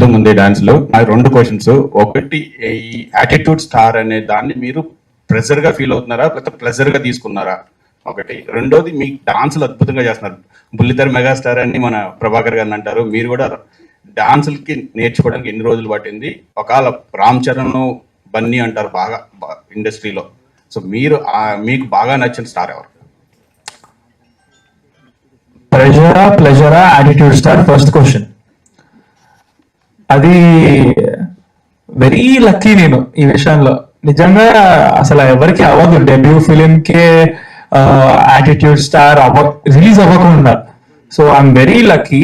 అద్భుతంగా ఉంది డాన్స్లో. నాకు రెండు క్వశ్చన్స్ ఒకటి ఈ యాటిట్యూడ్ స్టార్ అనే దాన్ని మీరు ప్రెజర్గా ఫీల్ అవుతున్నారా? లేకపోతే ప్లెజర్గా తీసుకున్నారా? ఒకటి. రెండోది మీ డాన్సులు అద్భుతంగా చేస్తున్నారు. బుల్లితెర మెగాస్టార్ అని మన ప్రభాకర్ గారిని అంటారు. మీరు కూడా డాన్సులకి నేర్చుకోవడానికి ఎన్ని రోజులు పట్టింది? ఒకవేళ రామ్ చరణ్ బన్నీ అంటారు బాగా ఇండస్ట్రీలో. సో మీరు మీకు బాగా నచ్చిన స్టార్ ఎవరు? ప్రెజరా ప్లెజరా యాటిట్యూడ్ స్టార్ ఫస్ట్ క్వశ్చన్ అది వెరీ లక్కీ నేను ఈ విషయంలో. నిజంగా అసలు ఎవరికి అవ్వదు. డెబ్యూ ఫిలిం కే యాటిట్యూడ్ స్టార్ అవ్వ రిలీజ్ అవ్వకుండా. సో ఐఎమ్ వెరీ లక్కీ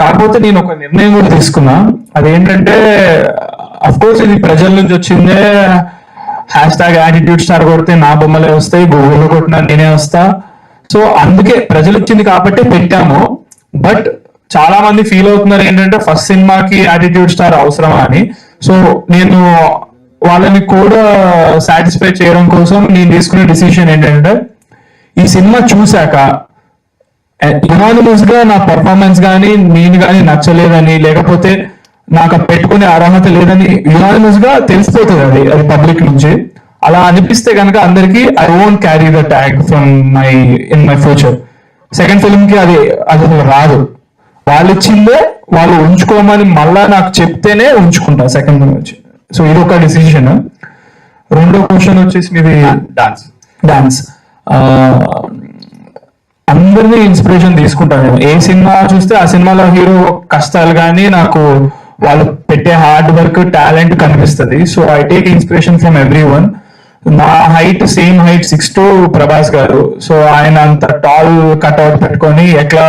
కాకపోతే నేను ఒక నిర్ణయం కూడా తీసుకున్నా. అదేంటంటే అఫ్ కోర్స్ ఇది ప్రజల నుంచి వచ్చిందే. హ్యాష్ ట్యాగ్ యాటిట్యూడ్ స్టార్ కొడితే నా బొమ్మలే వస్తాయి గూగుల్లో కొట్టినా నేనే వస్తా. సో అందుకే ప్రజలు వచ్చింది కాబట్టి పెట్టాము. బట్ చాలా మంది ఫీల్ అవుతున్నారు ఏంటంటే ఫస్ట్ సినిమాకి యాటిట్యూడ్ స్టార్ అవసరమా అని. సో నేను వాళ్ళని కూడా సాటిస్ఫై చేయడం కోసం నేను తీసుకునే డిసిషన్ ఏంటంటే ఈ సినిమా చూశాక ఇనానిమస్గా నా పర్ఫార్మెన్స్ కానీ నేను కానీ నచ్చలేదని లేకపోతే నాకు పెట్టుకునే అర్హత లేదని యునానిమస్గా తెలిసిపోతుంది అది అది పబ్లిక్ నుంచి. అలా అనిపిస్తే కనుక అందరికి I won't carry the tag from my in my future second ఫిల్మ్కి అది అది అసలు రాదు. వాళ్ళు ఇచ్చిందే వాళ్ళు ఉంచుకోమని మళ్ళా నాకు చెప్తేనే ఉంచుకుంటా సెకండ్ వచ్చి సో ఇది ఒక డిసిషన్ రెండో క్వశ్చన్ వచ్చేసి మీది డాన్స్ డాన్స్ అందరినీ ఇన్స్పిరేషన్ తీసుకుంటాను నేను ఏ సినిమా చూస్తే ఆ సినిమాలో హీరో కష్టాలు కానీ నాకు వాళ్ళు పెట్టే హార్డ్ వర్క్ టాలెంట్ కనిపిస్తుంది. So I take inspiration from every one నా height same height six two Prabhas garu. So ఆయన అంత టాల్ కట్అవుట్ పెట్టుకొని ఎట్లా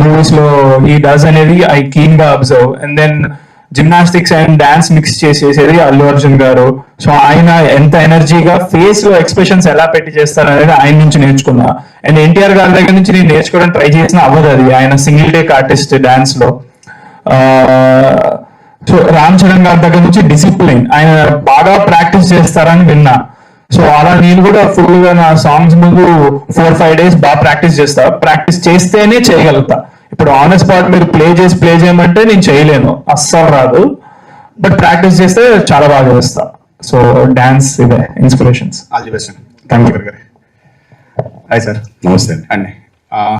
మూవీస్లో ఈ డస్ అనేది I కీన్గా observe and then gymnastics and dance mix చేసేది అల్లు అర్జున్ గారు. సో ఆయన ఎంత ఎనర్జీగా ఫేస్లో ఎక్స్ప్రెషన్స్ ఎలా పెట్టి చేస్తారు అనేది ఆయన నుంచి నేర్చుకున్నా. అండ్ ఎన్టీఆర్ గారి దగ్గర నుంచి నేను నేర్చుకోవడం ట్రై చేసిన అవ్వదు అది. ఆయన సింగిల్ టేక్ ఆర్టిస్ట్ డాన్స్లో. సో రామ్ చరణ్ గారి దగ్గర నుంచి డిసిప్లిన్ ఆయన బాగా ప్రాక్టీస్ చేస్తారని విన్నా. సో అలా నేను కూడా ఫుల్గా నా సాంగ్స్ ముందు ఫోర్ ఫైవ్ డేస్ బాగా ప్రాక్టీస్ చేస్తా. ప్రాక్టీస్ చేస్తేనే చేయగలుగుతా. ఇప్పుడు ఆన్ స్పాట్ మీరు ప్లే చేసి ప్లే చేయమంటే నేను చేయలేను. అస్సలు రాదు. బట్ ప్రాక్టీస్ చేస్తే చాలా బాగా చేస్తా. సో డాన్స్ ఇదే inspirations Thank you. Hi sir నమస్తే అండి ఆ,